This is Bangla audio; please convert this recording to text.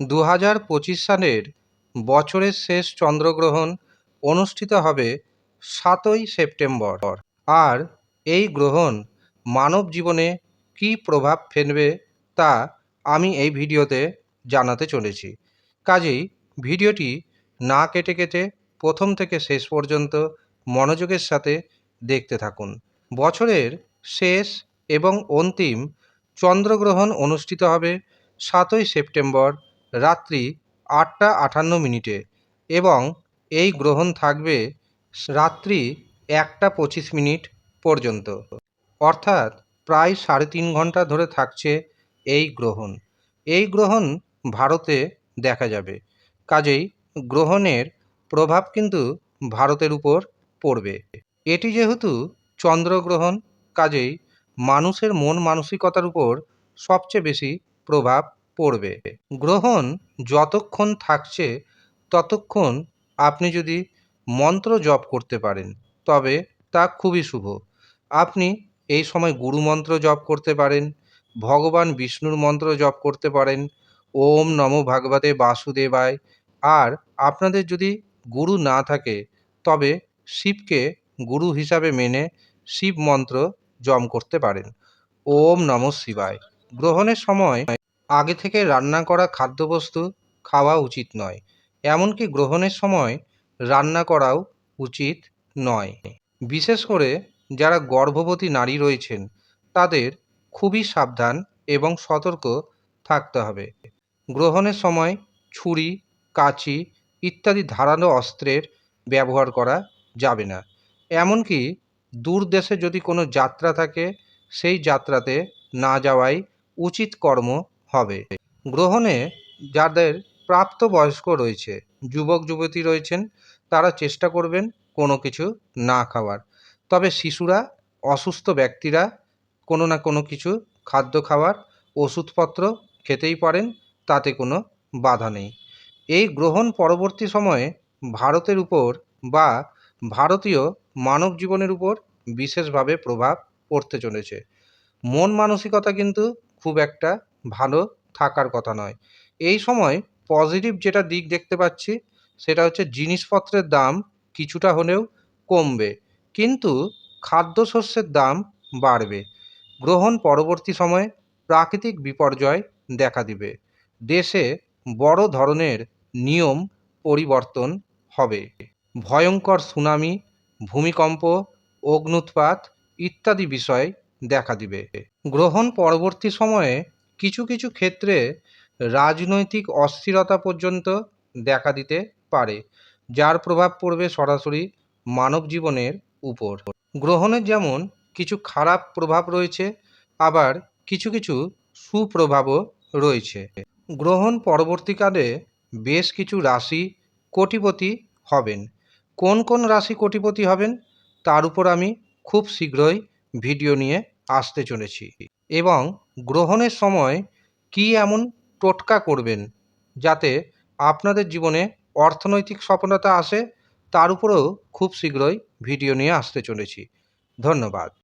দু হাজার পঁচিশ সালের বছরের শেষ চন্দ্রগ্রহণ অনুষ্ঠিত হবে সাতই সেপ্টেম্বর। আর এই গ্রহণ মানব জীবনে কী প্রভাব ফেলবে তা আমি এই ভিডিওতে জানাতে চলেছি। কাজেই ভিডিওটি না কেটে কেটে প্রথম থেকে শেষ পর্যন্ত মনোযোগের সাথে দেখতে থাকুন। বছরের শেষ এবং অন্তিম চন্দ্রগ্রহণ অনুষ্ঠিত হবে সাতই সেপ্টেম্বর রাত্রি আটটা আটান্ন মিনিটে এবং এই গ্রহণ থাকবে রাত্রি একটা পঁচিশ মিনিট পর্যন্ত। অর্থাৎ প্রায় সাড়ে তিন ঘণ্টা ধরে থাকছে এই গ্রহণ। এই গ্রহণ ভারতে দেখা যাবে। কাজেই গ্রহণের প্রভাব কিন্তু ভারতের উপর পড়বে। এটি যেহেতু চন্দ্রগ্রহণ, কাজেই মানুষের মন মানসিকতার উপর সবচেয়ে বেশি প্রভাব পড়বে। গ্রহণ যতক্ষণ থাকছে, ততক্ষণ আপনি যদি মন্ত্র জপ করতে পারেন, তবে তা খুবই শুভ। আপনি এই সময় গুরু মন্ত্র জপ করতে পারেন, ভগবান বিষ্ণুর মন্ত্র জপ করতে পারেন, ওম নমো ভাগবতে বাসুদেবায়। আর আপনাদের যদি গুরু না থাকে, তবে শিবকে গুরু হিসাবে মেনে শিব মন্ত্র জম করতে পারেন। ওম নমঃ শিবায়। গ্রহণের সময় আগে থেকে রান্না করা খাদ্যবস্তু খাওয়া উচিত নয়। এমনকি গ্রহণের সময় রান্না করাও উচিত নয়। বিশেষ করে যারা গর্ভবতী নারী রয়েছেন, তাদের খুবই সাবধান এবং সতর্ক থাকতে হবে। গ্রহণের সময় ছুরি, কাঁচি ইত্যাদি ধারালো অস্ত্রের ব্যবহার করা যাবে না। এমনকি দূর দেশে যদি কোনো যাত্রা থাকে, সেই যাত্রাতে না যাওয়াই উচিত কর্ম হবে। গ্রহণে যাদের প্রাপ্তবয়স্ক রয়েছে, যুবক, যুবতী রয়েছেন, তারা চেষ্টা করবেন কোনো কিছু না খাওয়ার। তবে শিশুরা, অসুস্থ ব্যক্তিরা কোনো না কোনো কিছু খাদ্য খাওয়ার ওষুধপত্র খেতেই পারেন, তাতে কোনো বাধা নেই। এই গ্রহণ পরবর্তী সময়ে ভারতের উপর বা ভারতীয় মানব জীবনের উপর বিশেষভাবে প্রভাব পড়তে চলেছে। মন মানসিকতা কিন্তু খুব একটা ভালো থাকার কথা নয়। এই সময় পজিটিভ যেটা দিক দেখতে পাচ্ছি, সেটা হচ্ছে জিনিসপত্রের দাম কিছুটা হলেও কমবে। কিন্তু খাদ্যশস্যের দাম বাড়বে। গ্রহণ পরবর্তী সময়ে প্রাকৃতিক বিপর্যয় দেখা দিবে। দেশে বড় ধরনের নিয়ম পরিবর্তন হবে। ভয়ঙ্কর সুনামি, ভূমিকম্প, অগ্নুৎপাত ইত্যাদি বিষয় দেখা দিবে। গ্রহণ পরবর্তী সময়ে কিছু কিছু ক্ষেত্রে রাজনৈতিক অস্থিরতা পর্যন্ত দেখা দিতে পারে, যার প্রভাব পড়বে সরাসরি মানব জীবনের উপর। গ্রহণের যেমন কিছু খারাপ প্রভাব রয়েছে, আবার কিছু কিছু সুপ্রভাবও রয়েছে। গ্রহণ পরবর্তীকালে বেশ কিছু রাশি কোটিপতি হবেন। কোন কোন রাশি কোটিপতি হবেন, তার উপর আমি খুব শীঘ্রই ভিডিও নিয়ে আসতে চলেছি। এবং গ্রহণের সময় কী এমন টোটকা করবেন যাতে আপনাদের জীবনে অর্থনৈতিক সফলতা আসে, তার উপরেও খুব শীঘ্রই ভিডিও নিয়ে আসতে চলেছি। ধন্যবাদ।